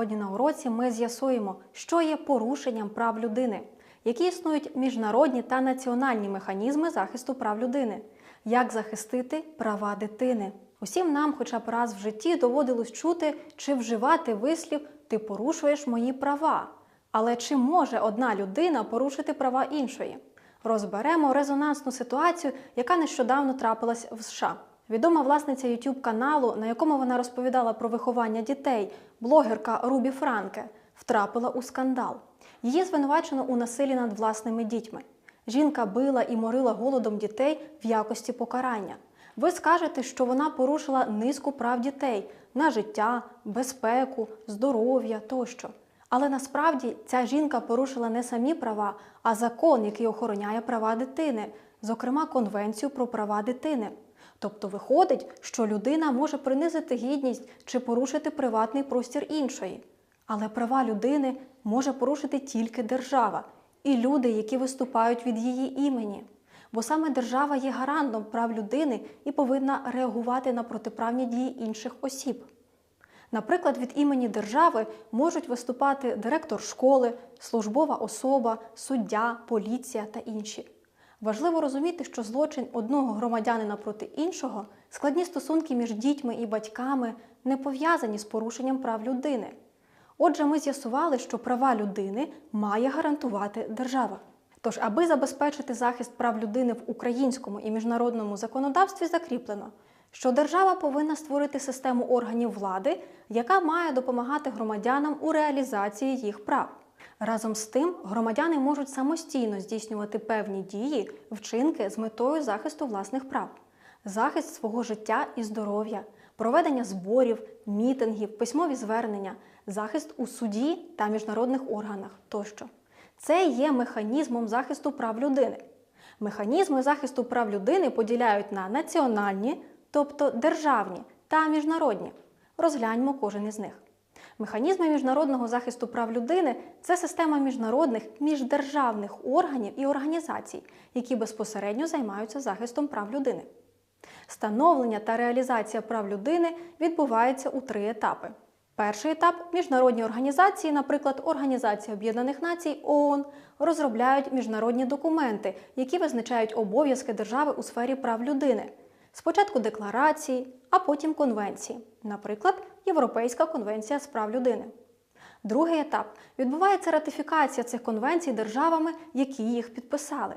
Сьогодні на уроці ми з'ясуємо, що є порушенням прав людини, які існують міжнародні та національні механізми захисту прав людини, як захистити права дитини. Усім нам, хоча б раз в житті, доводилось чути чи вживати вислів Ти порушуєш мої права. Але чи може одна людина порушити права іншої? Розберемо резонансну ситуацію, яка нещодавно трапилась в США. Відома власниця youtube каналу, на якому вона розповідала про виховання дітей, блогерка Рубі Франке, втрапила у скандал. Її звинувачено у насиллі над власними дітьми. Жінка била і морила голодом дітей в якості покарання. Ви скажете, що вона порушила низку прав дітей на життя, безпеку, здоров'я тощо. Але насправді ця жінка порушила не самі права, а закон, який охороняє права дитини, зокрема Конвенцію про права дитини. Тобто виходить, що людина може принизити гідність чи порушити приватний простір іншої. Але права людини може порушити тільки держава і люди, які виступають від її імені. Бо саме держава є гарантом прав людини і повинна реагувати на протиправні дії інших осіб. Наприклад, від імені держави можуть виступати директор школи, службова особа, суддя, поліція та інші. Важливо розуміти, що злочин одного громадянина проти іншого, складні стосунки між дітьми і батьками не пов'язані з порушенням прав людини. Отже, ми з'ясували, що права людини має гарантувати держава. Тож, аби забезпечити захист прав людини в українському і міжнародному законодавстві, закріплено, що держава повинна створити систему органів влади, яка має допомагати громадянам у реалізації їх прав. Разом з тим, громадяни можуть самостійно здійснювати певні дії, вчинки з метою захисту власних прав, захист свого життя і здоров'я, проведення зборів, мітингів, письмові звернення, захист у суді та міжнародних органах тощо. Це є механізмом захисту прав людини. Механізми захисту прав людини поділяють на національні, тобто державні та міжнародні. Розгляньмо кожен із них. Механізми міжнародного захисту прав людини це система міжнародних міждержавних органів і організацій, які безпосередньо займаються захистом прав людини. Становлення та реалізація прав людини відбувається у три етапи. Перший етап міжнародні організації, наприклад, Організація Об'єднаних Націй ООН, розробляють міжнародні документи, які визначають обов'язки держави у сфері прав людини. Спочатку декларації, а потім конвенції, наприклад, Європейська конвенція з прав людини. Другий етап відбувається ратифікація цих конвенцій державами, які їх підписали.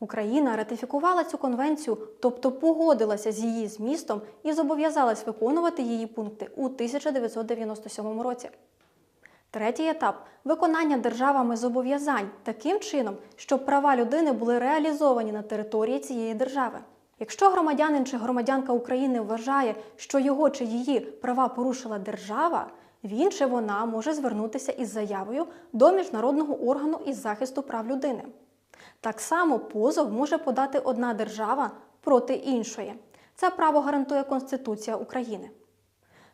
Україна ратифікувала цю конвенцію, тобто погодилася з її змістом і зобов'язалась виконувати її пункти у 1997 році. Третій етап виконання державами зобов'язань таким чином, щоб права людини були реалізовані на території цієї держави. Якщо громадянин чи громадянка України вважає, що його чи її права порушила держава, він чи вона може звернутися із заявою до міжнародного органу із захисту прав людини. Так само позов може подати одна держава проти іншої. Це право гарантує Конституція України.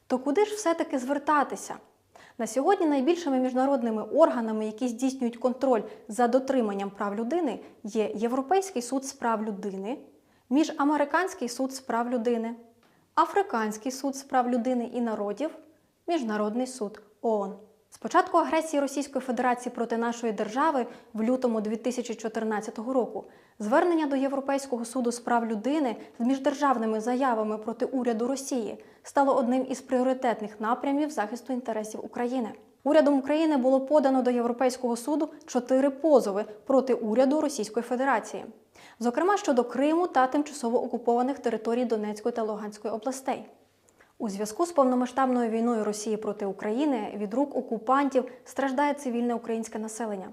То куди ж все-таки звертатися? На сьогодні найбільшими міжнародними органами, які здійснюють контроль за дотриманням прав людини, є Європейський суд з прав людини, Міжамериканський суд з прав людини, Африканський суд з прав людини і народів, Міжнародний суд ООН. З початку агресії Російської Федерації проти нашої держави в лютому 2014 року звернення до Європейського суду з прав людини з міждержавними заявами проти уряду Росії стало одним із пріоритетних напрямів захисту інтересів України. Урядом України було подано до Європейського суду чотири позови проти уряду Російської Федерації, зокрема щодо Криму та тимчасово окупованих територій Донецької та Луганської областей. У зв'язку з повномасштабною війною Росії проти України від рук окупантів страждає цивільне українське населення.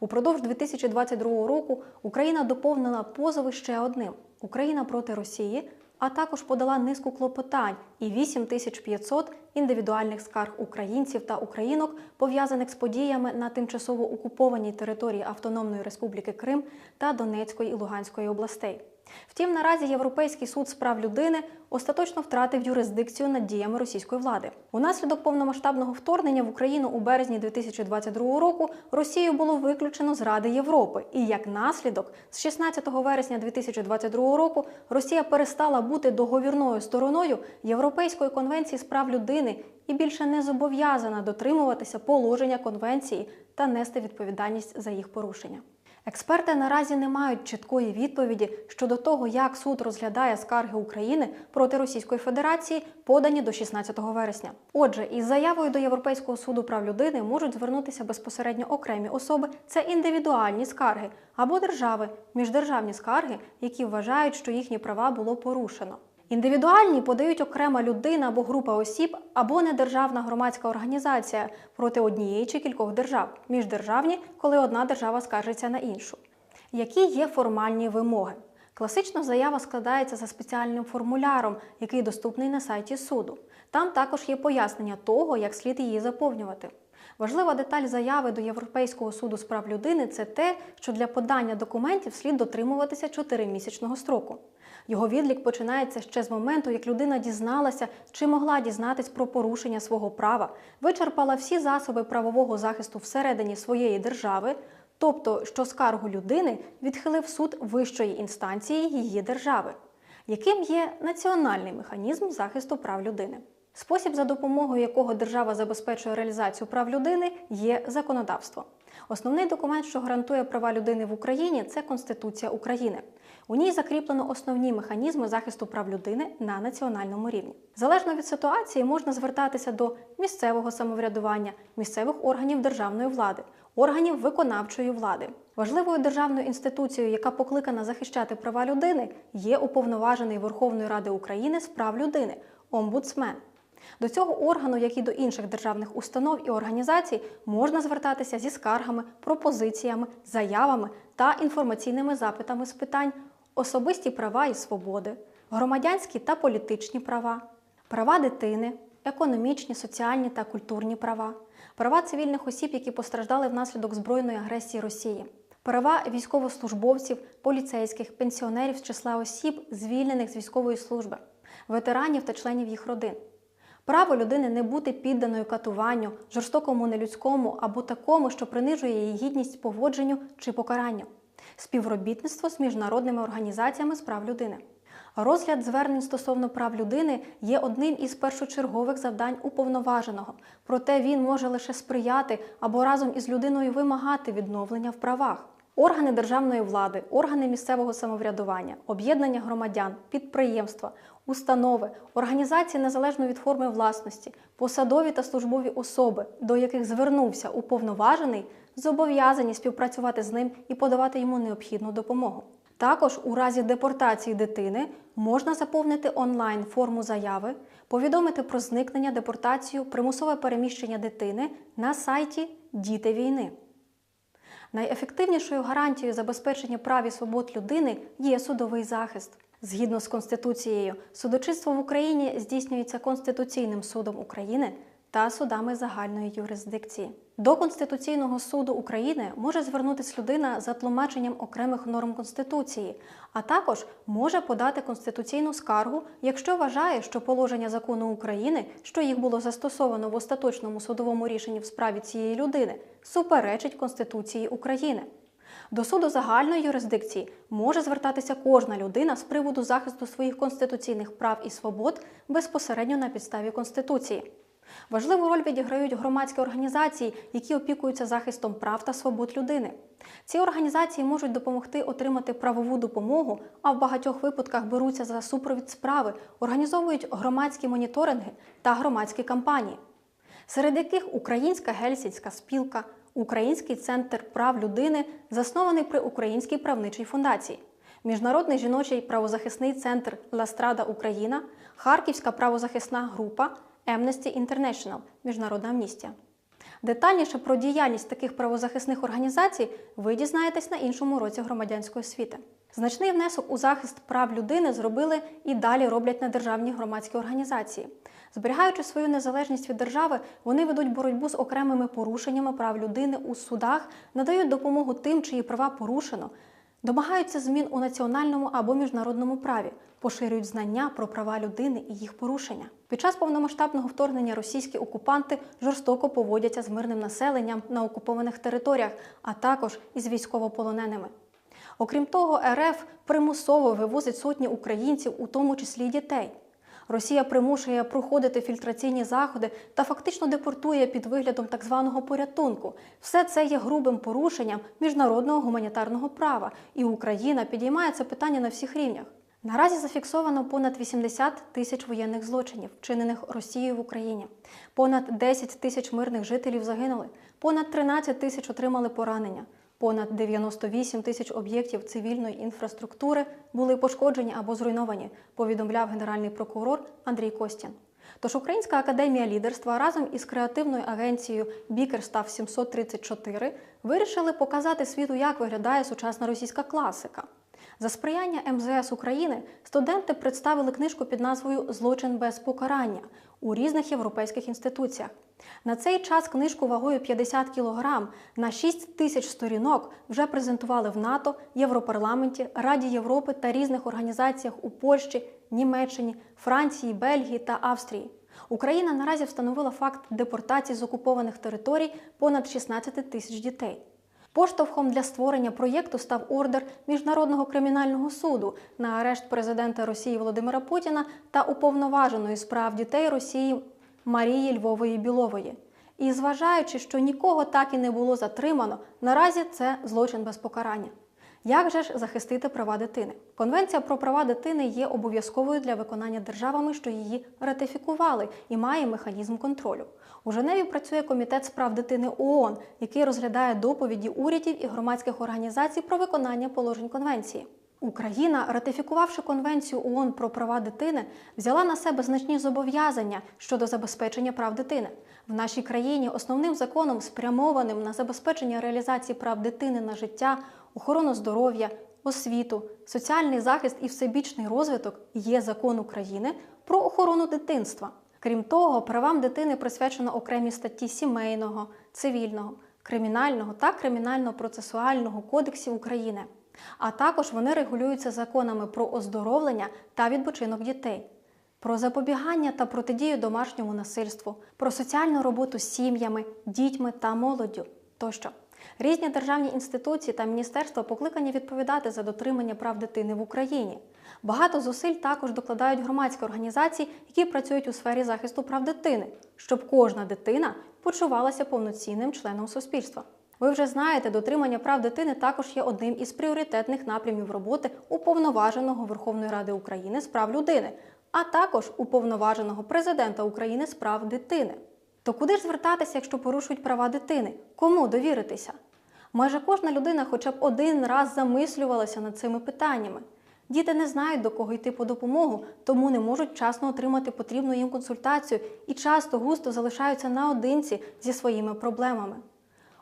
Упродовж 2022 року Україна доповнила позови ще одним Україна проти Росії, а також подала низку клопотань і 8500 індивідуальних скарг українців та українок, пов'язаних з подіями на тимчасово окупованій території Автономної Республіки Крим та Донецької і Луганської областей. Втім, наразі Європейський суд з прав людини остаточно втратив юрисдикцію над діями російської влади. Унаслідок повномасштабного вторгнення в Україну у березні 2022 року Росію було виключено з Ради Європи, і як наслідок, з 16 вересня 2022 року Росія перестала бути договірною стороною Європейської конвенції з прав людини і більше не зобов'язана дотримуватися положення конвенції та нести відповідальність за їх порушення. Експерти наразі не мають чіткої відповіді щодо того, як суд розглядає скарги України проти Російської Федерації, подані до 16 вересня. Отже, із заявою до Європейського суду прав людини можуть звернутися безпосередньо окремі особи. Це індивідуальні скарги або держави, міждержавні скарги, які вважають, що їхні права було порушено. Індивідуальні подають окрема людина або група осіб, або недержавна громадська організація проти однієї чи кількох держав, міждержавні, коли одна держава скаржиться на іншу. Які є формальні вимоги? Класично заява складається за спеціальним формуляром, який доступний на сайті суду. Там також є пояснення того, як слід її заповнювати. Важлива деталь заяви до Європейського суду з прав людини це те, що для подання документів слід дотримуватися 4-місячного строку. Його відлік починається ще з моменту, як людина дізналася чи могла дізнатись про порушення свого права, вичерпала всі засоби правового захисту всередині своєї держави, тобто що скаргу людини відхилив суд вищої інстанції її держави, яким є національний механізм захисту прав людини. Спосіб, за допомогою якого держава забезпечує реалізацію прав людини, є законодавство. Основний документ, що гарантує права людини в Україні, це Конституція України. У ній закріплено основні механізми захисту прав людини на національному рівні. Залежно від ситуації, можна звертатися до місцевого самоврядування, місцевих органів державної влади, органів виконавчої влади. Важливою державною інституцією, яка покликана захищати права людини, є уповноважений Верховної Ради України з прав людини омбудсмен. До цього органу, як і до інших державних установ і організацій, можна звертатися зі скаргами, пропозиціями, заявами та інформаційними запитами з питань особисті права і свободи, громадянські та політичні права, права дитини, економічні, соціальні та культурні права, права цивільних осіб, які постраждали внаслідок збройної агресії Росії. Права військовослужбовців, поліцейських, пенсіонерів з числа осіб, звільнених з військової служби, ветеранів та членів їх родин. Право людини не бути підданою катуванню, жорстокому нелюдському або такому, що принижує її гідність поводженню чи покаранню, співробітництво з міжнародними організаціями з прав людини. Розгляд звернень стосовно прав людини є одним із першочергових завдань уповноваженого, проте він може лише сприяти або разом із людиною вимагати відновлення в правах. Органи державної влади, органи місцевого самоврядування, об'єднання громадян, підприємства, установи, організації незалежно від форми власності, посадові та службові особи, до яких звернувся уповноважений, зобов'язані співпрацювати з ним і подавати йому необхідну допомогу. Також у разі депортації дитини можна заповнити онлайн форму заяви, повідомити про зникнення, депортацію, примусове переміщення дитини на сайті Діти війни. Найефективнішою гарантією забезпечення прав і свобод людини є судовий захист. Згідно з Конституцією, судочинство в Україні здійснюється Конституційним судом України та судами загальної юрисдикції. До Конституційного суду України може звернутися людина за тлумаченням окремих норм Конституції, а також може подати конституційну скаргу, якщо вважає, що положення закону України, що їх було застосовано в остаточному судовому рішенні в справі цієї людини, суперечить Конституції України. До суду загальної юрисдикції може звертатися кожна людина з приводу захисту своїх конституційних прав і свобод безпосередньо на підставі Конституції. Важливу роль відіграють громадські організації, які опікуються захистом прав та свобод людини. Ці організації можуть допомогти отримати правову допомогу, а в багатьох випадках беруться за супровід справи, організовують громадські моніторинги та громадські кампанії, серед яких Українська гельсінська спілка, Український центр прав людини, заснований при Українській правничій фундації. Міжнародний жіночий правозахисний центр Ластрада Україна, Харківська правозахисна група, Amnesty International Міжнародна амністія. Детальніше про діяльність таких правозахисних організацій ви дізнаєтесь на іншому році громадянської освіти. Значний внесок у захист прав людини зробили і далі роблять недержавні громадські організації. Зберігаючи свою незалежність від держави, вони ведуть боротьбу з окремими порушеннями прав людини у судах, надають допомогу тим, чиї права порушено, Домагаються змін у національному або міжнародному праві, поширюють знання про права людини і їх порушення. Під час повномасштабного вторгнення російські окупанти жорстоко поводяться з мирним населенням на окупованих територіях, а також із військовополоненими. Окрім того, РФ примусово вивозить сотні українців, у тому числі дітей. Росія примушує проходити фільтраційні заходи та фактично депортує під виглядом так званого порятунку. Все це є грубим порушенням міжнародного гуманітарного права, і Україна підіймає це питання на всіх рівнях. Наразі зафіксовано понад 80 тисяч воєнних злочинів, вчинених Росією в Україні. Понад 10 тисяч мирних жителів загинули, понад 13 тисяч отримали поранення. Понад 98 тисяч об'єктів цивільної інфраструктури були пошкоджені або зруйновані, повідомляв генеральний прокурор Андрій Костін. Тож Українська академія лідерства разом із креативною агенцією Бікерстав 734 вирішили показати світу, як виглядає сучасна російська класика. За сприяння МЗС України студенти представили книжку під назвою Злочин без покарання у різних європейських інституціях. На цей час книжку вагою 50 кг на 6 тисяч сторінок вже презентували в НАТО, Європарламенті, Раді Європи та різних організаціях у Польщі, Німеччині, Франції, Бельгії та Австрії. Україна наразі встановила факт депортації з окупованих територій понад 16 тисяч дітей. Поштовхом для створення проєкту став ордер Міжнародного кримінального суду на арешт президента Росії Володимира Путіна та уповноваженої з прав дітей Росії Марії Львової Білової. І зважаючи, що нікого так і не було затримано, наразі це злочин без покарання. Як же ж захистити права дитини? Конвенція про права дитини є обов'язковою для виконання державами, що її ратифікували, і має механізм контролю. У Женеві працює комітет з прав дитини ООН, який розглядає доповіді урядів і громадських організацій про виконання положень конвенції. Україна, ратифікувавши конвенцію ООН про права дитини, взяла на себе значні зобов'язання щодо забезпечення прав дитини. В нашій країні основним законом, спрямованим на забезпечення реалізації прав дитини на життя, охорону здоров'я, освіту, соціальний захист і всебічний розвиток, є закон України про охорону дитинства. Крім того, правам дитини присвячено окремі статті сімейного, цивільного, кримінального та кримінально-процесуального кодексів України. А також вони регулюються законами про оздоровлення та відпочинок дітей, про запобігання та протидію домашньому насильству, про соціальну роботу з сім'ями, дітьми та молоддю тощо. Різні державні інституції та міністерства покликані відповідати за дотримання прав дитини в Україні. Багато зусиль також докладають громадські організації, які працюють у сфері захисту прав дитини, щоб кожна дитина почувалася повноцінним членом суспільства. Ви вже знаєте, дотримання прав дитини також є одним із пріоритетних напрямів роботи уповноваженого Верховної Ради України з прав людини, а також уповноваженого президента України з прав дитини. То куди ж звертатися, якщо порушують права дитини? Кому довіритися? Майже кожна людина хоча б один раз замислювалася над цими питаннями. Діти не знають, до кого йти по допомогу, тому не можуть вчасно отримати потрібну їм консультацію і часто густо залишаються наодинці зі своїми проблемами.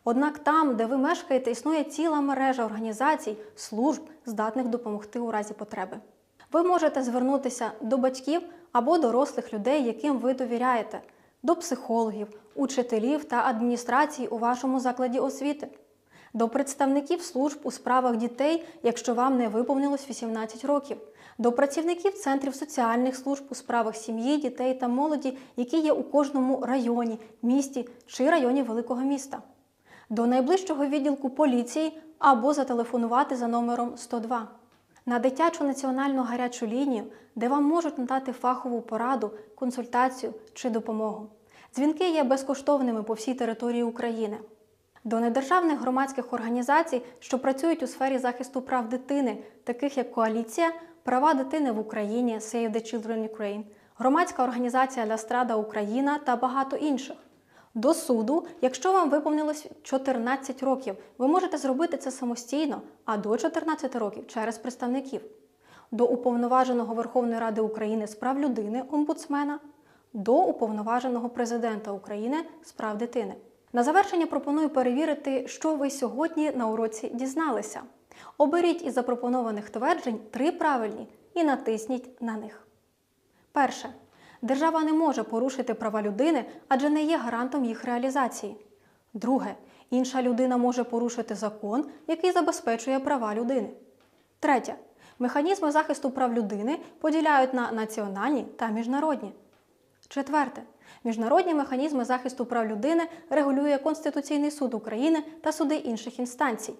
Однак там, де ви мешкаєте, існує ціла мережа організацій, служб, здатних допомогти у разі потреби. Ви можете звернутися до батьків або дорослих людей, яким ви довіряєте, до психологів, учителів та адміністрації у вашому закладі освіти, до представників служб у справах дітей, якщо вам не виповнилось 18 років, до працівників центрів соціальних служб у справах сім'ї, дітей та молоді, які є у кожному районі, місті чи районі великого міста до найближчого відділку поліції або зателефонувати за номером 102. На дитячу національну гарячу лінію, де вам можуть надати фахову пораду, консультацію чи допомогу. Дзвінки є безкоштовними по всій території України. До недержавних громадських організацій, що працюють у сфері захисту прав дитини, таких як Коаліція, Права дитини в Україні, Save the Children Ukraine, громадська організація Ля Страда Україна та багато інших. До суду, якщо вам виповнилось 14 років, ви можете зробити це самостійно, а до 14 років через представників. До уповноваженого Верховної Ради України з прав людини, омбудсмена, до уповноваженого президента України з прав дитини. На завершення пропоную перевірити, що ви сьогодні на уроці дізналися. Оберіть із запропонованих тверджень три правильні і натисніть на них. Перше. Держава не може порушити права людини, адже не є гарантом їх реалізації. Друге, інша людина може порушити закон, який забезпечує права людини. Третє. Механізми захисту прав людини поділяють на національні та міжнародні. Четверте. Міжнародні механізми захисту прав людини регулює Конституційний суд України та суди інших інстанцій.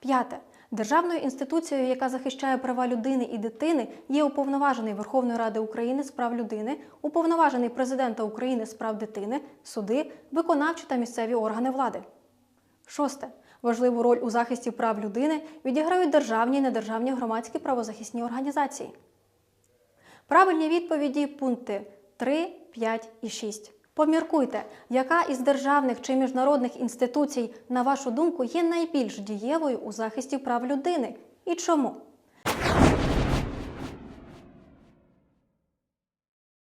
П'яте. Державною інституцією, яка захищає права людини і дитини, є уповноважений Верховної Ради України з прав людини, уповноважений президента України з прав дитини, суди, виконавчі та місцеві органи влади. Шосте. Важливу роль у захисті прав людини відіграють державні і недержавні громадські правозахисні організації. Правильні відповіді пункти 3, 5 і 6. Поміркуйте, яка із державних чи міжнародних інституцій, на вашу думку, є найбільш дієвою у захисті прав людини і чому?